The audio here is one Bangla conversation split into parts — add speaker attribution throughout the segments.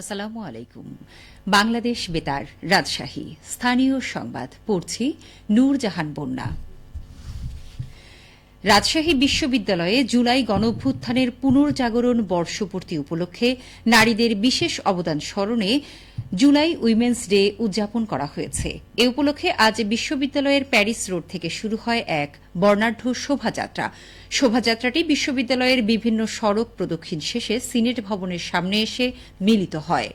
Speaker 1: আসসালামু আলাইকুম। বাংলাদেশ বেতার, রাজশাহী। স্থানীয় সংবাদ, পড়ছি নূরজাহান বন্যা। রাজশাহী বিশ্ববিদ্যালয়ে জুলাই গণভ্যুত্থানের পুনর্জাগরণ বর্ষপূর্তি উপলক্ষে নারীদের বিশেষ অবদান স্মরণে জুলাই উইমেন্স ডে উদযাপন করা হয়েছে। এ উপলক্ষে আজ বিশ্ববিদ্যালয়ের প্যারিস রোড থেকে শুরু হয় এক বর্ণাঢ্য শোভাযাত্রা। শোভাযাত্রাটি বিশ্ববিদ্যালয়ের বিভিন্ন সড়ক প্রদক্ষিণ শেষে সিনেট ভবনের সামনে এসে মিলিত হয়।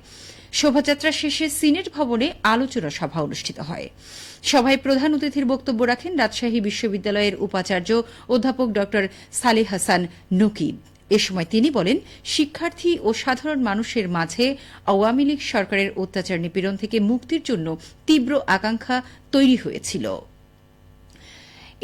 Speaker 1: শোভাযাত্রা শেষে সিনেট ভবনে আলোচনা সভা অনুষ্ঠিত হয়। সভায় প্রধান অতিথির বক্তব্য রাখেন রাজশাহী বিশ্ববিদ্যালয়ের উপাচার্য অধ্যাপক ড সালেহ হাসান নকিব। এ সময় তিনি বলেন, শিক্ষার্থী ও সাধারণ মানুষের মাঝে আওয়ামী লীগ সরকারের অত্যাচার নিপীড়ন থেকে মুক্তির জন্য তীব্র আকাঙ্ক্ষা তৈরি হয়েছিল।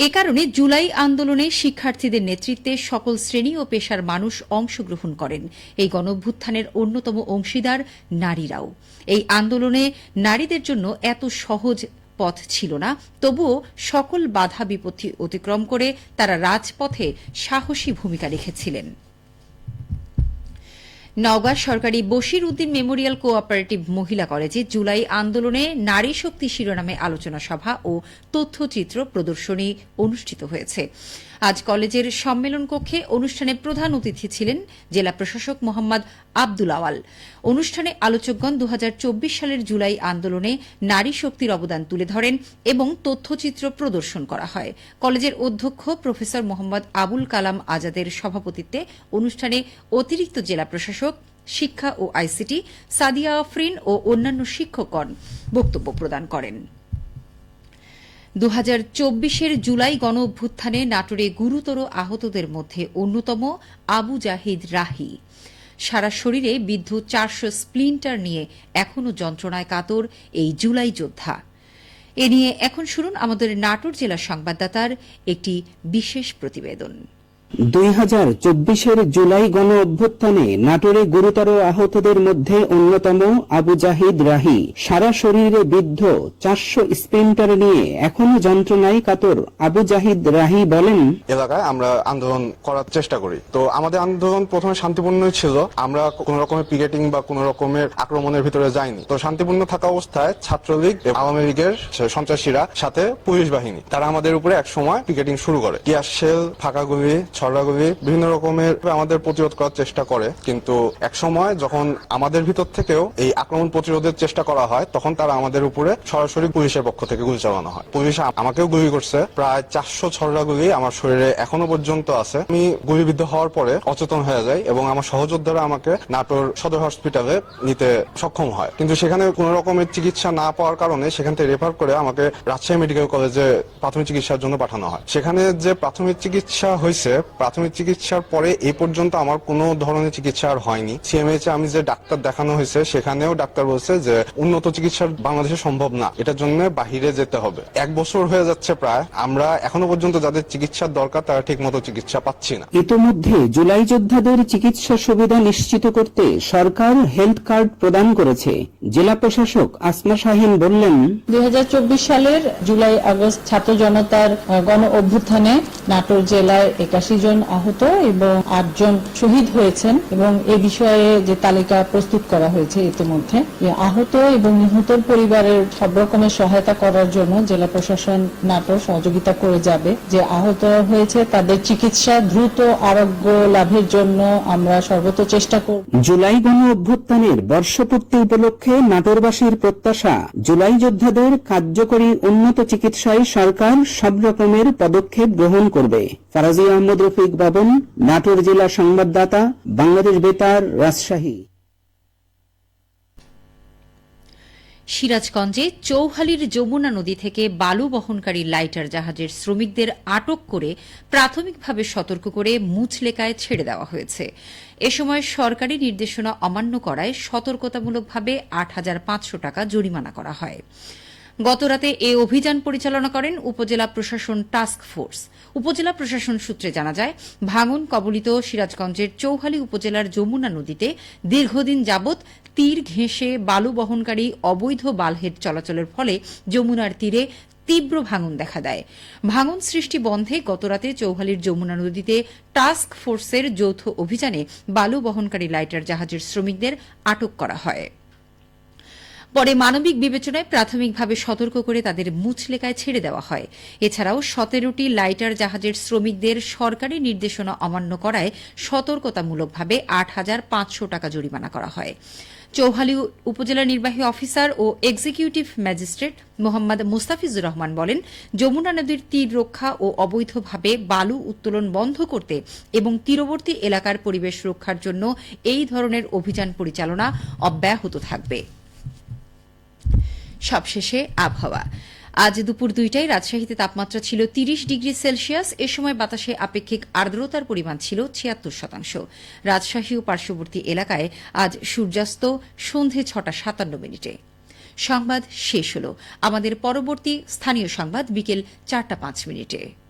Speaker 1: এ কারণে জুলাই আন্দোলনে শিক্ষার্থীদের নেতৃত্বে সকল শ্রেণি ও পেশার মানুষ অংশগ্রহণ করেন। এই গণভ্যুত্থানের অন্যতম অংশীদার নারীরাও। এই আন্দোলনে নারীদের জন্য এত সহজ পথ ছিল না, তবুও সকল বাধা বিপত্তি অতিক্রম করে তারা রাজপথে সাহসী ভূমিকা রেখেছিলেন। নওগাঁ সরকারি বশির উদ্দিন মেমোরিয়াল কোঅপারেটিভ মহিলা কলেজে জুলাই আন্দোলনে নারী শক্তি শিরোনামে আলোচনা সভা ও তথ্যচিত্র প্রদর্শনী অনুষ্ঠিত হয়েছে। আজ কলেজের সম্মেলন কক্ষে অনুষ্ঠানে প্রধান অতিথি ছিলেন জেলা প্রশাসক মোহাম্মদ আব্দুল আওয়াল। অনুষ্ঠানে আলোচকগণ দু হাজার চব্বিশ সালের জুলাই আন্দোলনে নারী শক্তির অবদান তুলে ধরেন এবং তথ্যচিত্র প্রদর্শন করা হয়। কলেজের অধ্যক্ষ প্রফেসর মোহাম্মদ আবুল কালাম আজাদের সভাপতিত্বে অনুষ্ঠানে অতিরিক্ত জেলা প্রশাসক, শিক্ষা ও আইসিটি সাদিয়া আফরিন ও অন্যান্য শিক্ষকগণ বক্তব্য প্রদান করেন। দু হাজার চব্বিশের জুলাই গণ অভ্যুত্থানে নাটোরে গুরুতর আহতদের মধ্যে অন্যতম আবু জাহিদ রাহি। সারা শরীরে বিদ্ধ চারশো স্প্লিন্টার নিয়ে এখনও যন্ত্রণায় কাতর এই জুলাই যোদ্ধা। এ নিয়ে এখন শুনুন আমাদের নাটোর জেলা সংবাদদাতার একটি বিশেষ প্রতিবেদন।
Speaker 2: দুই হাজার চব্বিশের জুলাই গণ অভ্যুত্থানে নাটোরে গুরুতর আহতদের মধ্যে অন্যতম আবু জাহিদ রাহি। সারা শরীরে বিদ্ধ, চারশো স্প্রিন্টার নিয়ে এখনও যন্ত্রণায় কাতর আবু জাহিদ রাহি বলেন,
Speaker 3: এলাকায় আমরা আন্দোলন করার চেষ্টা করি। তো আমাদের আন্দোলন প্রথমে শান্তিপূর্ণই ছিল। আমরা কোন রকমের পিকেটিং বা কোন রকমের আক্রমণের ভিতরে যাইনি। তো শান্তিপূর্ণ থাকা অবস্থায় ছাত্রলীগ আওয়ামী লীগের সন্ত্রাসীরা সাথে পুলিশ বাহিনী, তারা আমাদের উপরে এক সময় পিকেটিং শুরু করে। টিয়ার শেল, ফাঁকা গুলি ছড়াগুলি বিভিন্ন রকমের আমাদের প্রতিরোধ করার চেষ্টা করে। কিন্তু এক সময় যখন আমাদের ভিতর থেকেও এই আক্রমণ প্রতিরোধের চেষ্টা করা হয়, তখন তারা আমাদের উপরে সরাসরি পুলিশের পক্ষ থেকে গুলি চালানো হয়। পুলিশ আমাকেও গুলি করছে। প্রায় চারশো ছড়া গুলি আমার শরীরে এখনও পর্যন্ত আছে। আমি গুলিবিদ্ধ হওয়ার পরে অচেতন হয়ে যাই এবং আমার সহযোদ্ধারা আমাকে নাটোর সদর হসপিটালে নিতে সক্ষম হয়। কিন্তু সেখানে কোন রকমের চিকিৎসা না পাওয়ার কারণে সেখান থেকে রেফার করে আমাকে রাজশাহী মেডিকেল কলেজে প্রাথমিক চিকিৎসার জন্য পাঠানো হয়। সেখানে যে প্রাথমিক চিকিৎসা হয়েছে প্রাথমিক চিকিৎসার পরে এই পর্যন্ত আমার কোনো ধরনের চিকিৎসা আর হয়নি। সিএমএইচ এ আমি যে ডাক্তার দেখানো হয়েছে সেখানেও ডাক্তার বলছে যে উন্নত চিকিৎসা বাংলাদেশে সম্ভব না। এটার জন্য বাহিরে যেতে হবে। এক বছর হয়ে যাচ্ছে প্রায়। আমরা এখনও পর্যন্ত যাদের চিকিৎসার দরকার তারা ঠিক মতো চিকিৎসা পাচ্ছি না।
Speaker 2: ইতোমধ্যে জুলাই যোদ্ধাদের চিকিৎসা সুবিধা নিশ্চিত করতে সরকার হেলথ কার্ড প্রদান করেছে। জেলা প্রশাসক আসমা শাহিন বললেন
Speaker 4: দুই হাজার চব্বিশ সালের জুলাই আগস্ট ছাত্র জনতার গণ অভ্যুত্থানে নাটোর জেলায় একাশি জন আহত এবং আটজন শহীদ হয়েছেন এবং এ বিষয়ে যে তালিকা প্রস্তুত করা হয়েছে ইতিমধ্যে আহত এবং নিহতর পরিবারের সব রকমের সহায়তা করার জন্য জেলা প্রশাসন নাটোর সহযোগিতা করে যাবে। যে আহত হয়েছে তাদের চিকিৎসা দ্রুত আরোগ্য লাভের জন্য আমরা সর্বত চেষ্টা করব।
Speaker 2: জুলাই গণ অভ্যুত্থানের বর্ষপূর্তি উপলক্ষে নাটোরবাসীর প্রত্যাশা, জুলাই যোদ্ধাদের কার্যকরী উন্নত চিকিৎসায় সরকার সব রকমের পদক্ষেপ গ্রহণ করবে। ফারাজি আহমদ রফিক বাবন নাটোর জেলা সংবাদদাতা, বাংলাদেশ বেতার রাজশাহী।
Speaker 1: সিরাজগঞ্জে চৌহালির যমুনা নদী থেকে বালু বহনকারী লাইটার জাহাজের শ্রমিকদের আটক করে প্রাথমিকভাবে সতর্ক করে মুচলেকায় ছেড়ে দেওয়া হয়েছে। এ সময় সরকারি নির্দেশনা অমান্য করায় সতর্কতামূলকভাবে আট হাজার পাঁচশো টাকা জরিমানা করা হয়। গতরাতে এ অভিযান পরিচালনা করেন উপজেলা প্রশাসন টাস্ক ফোর্স। উপজেলা প্রশাসন সূত্রে জানা যায়, ভাঙন কবলিত সিরাজগঞ্জের চৌহালি উপজেলার যমুনা নদীতে দীর্ঘদিন যাবৎ তীর ঘেঁষে বালু বহনকারী অবৈধ বালহেড চলাচলের ফলে যমুনার তীরে তীব্র ভাঙন দেখা দেয়। ভাঙন সৃষ্টি বন্ধে গতরাতে চৌহালির যমুনা নদীতে টাস্ক ফোর্সের যৌথ অভিযানে বালু বহনকারী লাইটার জাহাজের শ্রমিকদের আটক করা হয়। পরে মানবিক বিবেচনায় প্রাথমিকভাবে সতর্ক করে তাদের মুচলেকায় ছেড়ে দেওয়া হয়। এছাড়াও সতেরোটি লাইটার জাহাজের শ্রমিকদের সরকারি নির্দেশনা অমান্য করায় সতর্কতামূলকভাবে আট হাজার পাঁচশো টাকা জরিমানা করা হয়। চৌহালি উপজেলা নির্বাহী অফিসার ও এক্সিকিউটিভ ম্যাজিস্ট্রেট মোহাম্মদ মুস্তাফিজুর রহমান বলেন, যমুনা নদীর তীর রক্ষা ও অবৈধভাবে বালু উত্তোলন বন্ধ করতে এবং তীরবর্তী এলাকার পরিবেশ রক্ষার জন্য এই ধরনের অভিযান পরিচালনা অব্যাহত থাকবে। সবশেষে আবহাওয়া। আজ দুপুর দুইটায় রাজশাহীতে তাপমাত্রা ছিল তিরিশ ডিগ্রি সেলসিয়াস। এ সময় বাতাসে আপেক্ষিক আর্দ্রতার পরিমাণ ছিল ছিয়াত্তর শতাংশ। রাজশাহী ও পার্শ্ববর্তী এলাকায় আজ সূর্যাস্ত সন্ধে ছটা সাতান্ন মিনিটে। সংবাদ শেষ হল। আমাদের পরবর্তী স্থানীয় সংবাদ বিকেল চারটা পাঁচ মিনিটে।